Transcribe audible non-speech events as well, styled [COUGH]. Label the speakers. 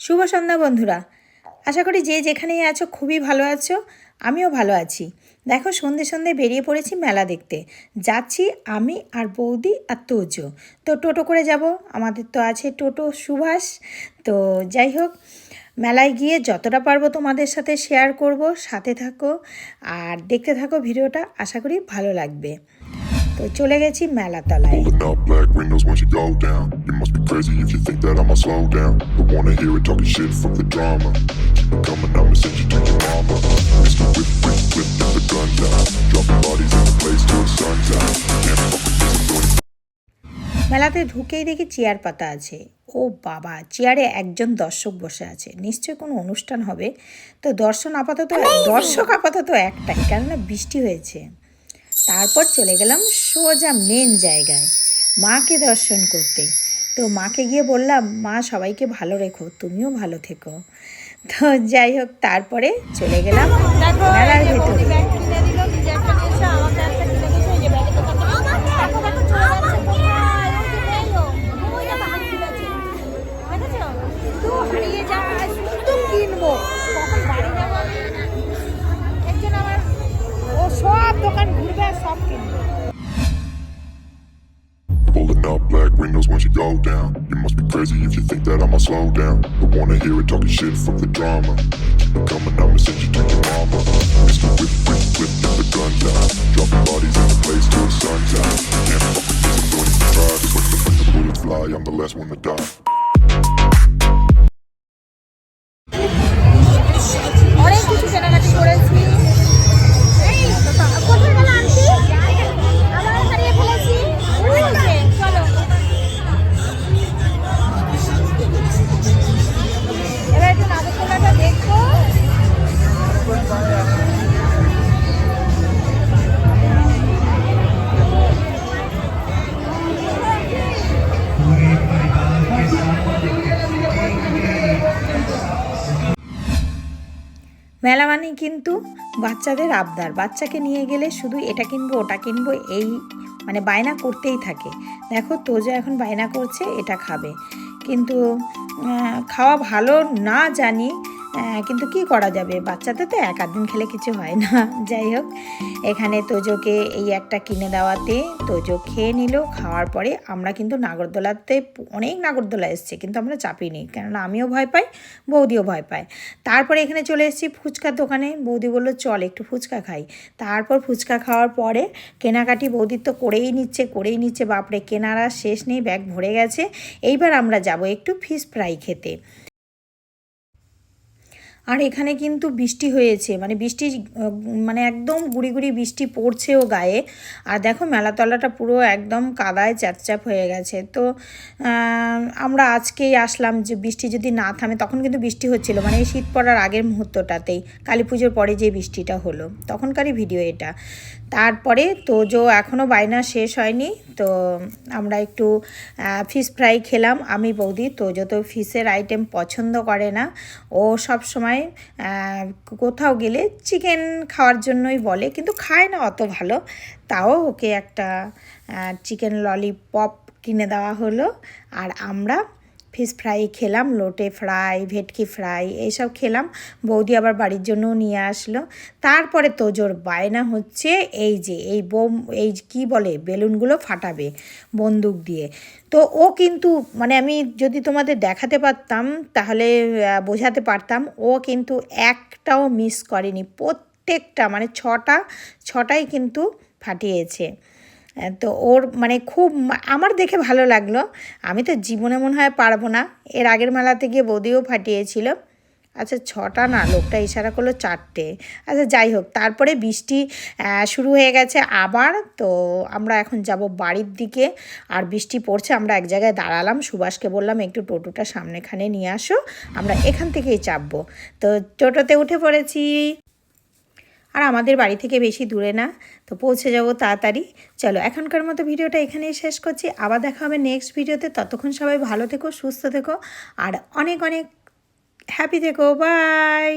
Speaker 1: শুভ সন্ধ্যা বন্ধুরা। আশা করি যে যেখানেই আছো খুবই ভালো আছো, আমিও ভালো আছি। দেখো সন্ধে সন্ধে বেরিয়ে পড়েছি মেলা দেখতে। যাচ্ছি আমি আর বৌদি আর তোজো। তো টোটো করে যাব, আমাদের তো আছে টোটো সুভাষ। তো যাই হোক, মেলায় গিয়ে যতটা পারব তোমাদের সাথে শেয়ার করব, সাথে থাকো আর দেখতে থাকো ভিডিওটা, আশা করি ভালো লাগবে। চলে গেছি
Speaker 2: মেলাতলায়।
Speaker 1: মেলাতে ঢুকেই দেখি চেয়ার পাতা আছে। ও বাবা চেয়ারে একজন দর্শক বসে আছে। নিশ্চয় কোনো অনুষ্ঠান হবে। তো দর্শন আপাতত দর্শক আপাতত একটাই কেননা বৃষ্টি হয়েছে। তারপর চলে গেলাম সোজা মেন জায়গায়। মাকে দর্শন করতে। তো মাকে গিয়ে বললাম মা সবাইকে ভালো রেখো তুমিও ভালো থেকো। তো যাই হোক তারপরে চলে গেলাম মেলার ভেতরে। দোকান ঘুরবে আর সব কিনবে
Speaker 2: Pulling up black windows once you go down. You must be crazy if you think that I'ma slow down. But wanna hear it talking shit, fuck the drama. Keep it coming, I'ma send you to your mama. Mr. Whip, whip, whip, get the guns out. Dropping bodies in the place till the sun's out. Can't fuck with this, I'm doing it to try. Just when the, when the bullets fly, I'm the last one to die.
Speaker 1: মেলা মানে কিন্তু বাচ্চাদের আবদার। বাচ্চাকে নিয়ে গেলে শুধু এটা কিনবো, ওটা কিনবো, এই মানে বায়না করতেই থাকে। দেখো তো যা এখন বায়না করছে, এটা খাবে। কিন্তু খাওয়া ভালো না জানি কিন্তু কি করা যাবে? বাচ্চাদের তো এক দিন খেলে কিছু হয় না। [LAUGHS] যাই হোক, এখানে তোজোকে এই একটা কিনে দেওয়াতে তোজো খেয়ে নিল। খাওয়ার পরে আমরা কিন্তু নাগরদোলাতে অনেক নাগরদোলা এসছে, কিন্তু আমরা চাপিনি। কেননা আমিও ভয় পাই, বৌদিও ভয় পায়। তারপরে এখানে চলে এসেছি ফুচকার দোকানে। বৌদি বলল, চল, একটু ফুচকা খাই। তারপর ফুচকা খাওয়ার পরে কেনাকাটি বৌদির তো করেই নিচ্ছে করেই নিচ্ছে। বাপরে, কেনারা শেষ নেই, ব্যাগ ভরে গেছে। এইবার আমরা যাব একটু ফিশ ফ্রাই খেতে। আর এখানে কিন্তু বৃষ্টি হয়েছে মানে বৃষ্টি মানে একদম গুড়ি গুড়ি বৃষ্টি পড়ছেও গায়ে। আর দেখো মেলাতলাটা পুরো একদম কাদায় চ্যাপচ্যাপ হয়ে গেছে। তো আমরা আজকেই আসলাম যে বৃষ্টি যদি না থামে, তখন কিন্তু বৃষ্টি হচ্ছিল মানে এই শীত পড়ার আগের মুহূর্তটাতেই, কালী পুজোর পরে যে বৃষ্টিটা হলো, তখনকারই ভিডিও এটা। তারপরে তো তোজো এখনও বায়না শেষ হয়নি, তো আমরা একটু ফিশ ফ্রাই খেলাম। আমি বৌদি, তো ফিশের আইটেম পছন্দ করে না। ও সব সময় আহ, কোথাও গেলে চিকেন খাওয়ার জন্যই বলে কিন্তু খায় না অত ভালো। তাও ওকে একটা চিকেন ললিপপ কিনে দেওয়া হলো। আর আমরা ফিশ ফ্রাই খেলাম, লোটে ফ্রাই, ভেটকি ফ্রাই, এইসব খেলাম। বৌদি আবার বাড়ির জন্যও নিয়ে আসলো। তারপরে তোজোর বায়না হচ্ছে এই যে, এই বোম, এই কি বলে, বেলুনগুলো ফাটাবে বন্দুক দিয়ে। তো ও কিন্তু মানে আমি যদি তোমাদের দেখাতে পারতাম, তাহলে বোঝাতে পারতাম, ও কিন্তু একটাও মিস করেনি। প্রত্যেকটা মানে ছটা, ছটাই কিন্তু ফাটিয়েছে। তো ওর মানে খুব আমার দেখে ভালো লাগল। আমি তো জীবনে মনে হয় পারব না। এর আগের মেলাতে গিয়ে বৌদিও ফাটিয়েছিল। আচ্ছা ছটা না, লোকটা ইশারা করল চারটে। আচ্ছা যাই হোক, তারপরে বৃষ্টি শুরু হয়ে গেছে আবার। তো আমরা এখন যাব বাড়ির দিকে। আর বৃষ্টি পড়ছে, আমরা এক জায়গায় দাঁড়ালাম। সুভাষকে বললাম, একটু টোটোটা সামনেখানে নিয়ে আসো। আমরা এখান থেকেই চাপবো। তো টোটোতে উঠে পড়েছি। আর আমাদের বাড়ি থেকে বেশি দূরে না। তো পৌঁছে যাব তাড়াতাড়ি। চলো, এখনকার মতো ভিডিওটা এখানেই শেষ করছি। আবার দেখা হবে নেক্সট ভিডিওতে। ততক্ষণ সবাই ভালো থেকো, সুস্থ থেকো, আর অনেক অনেক হ্যাপি থেকো। বাই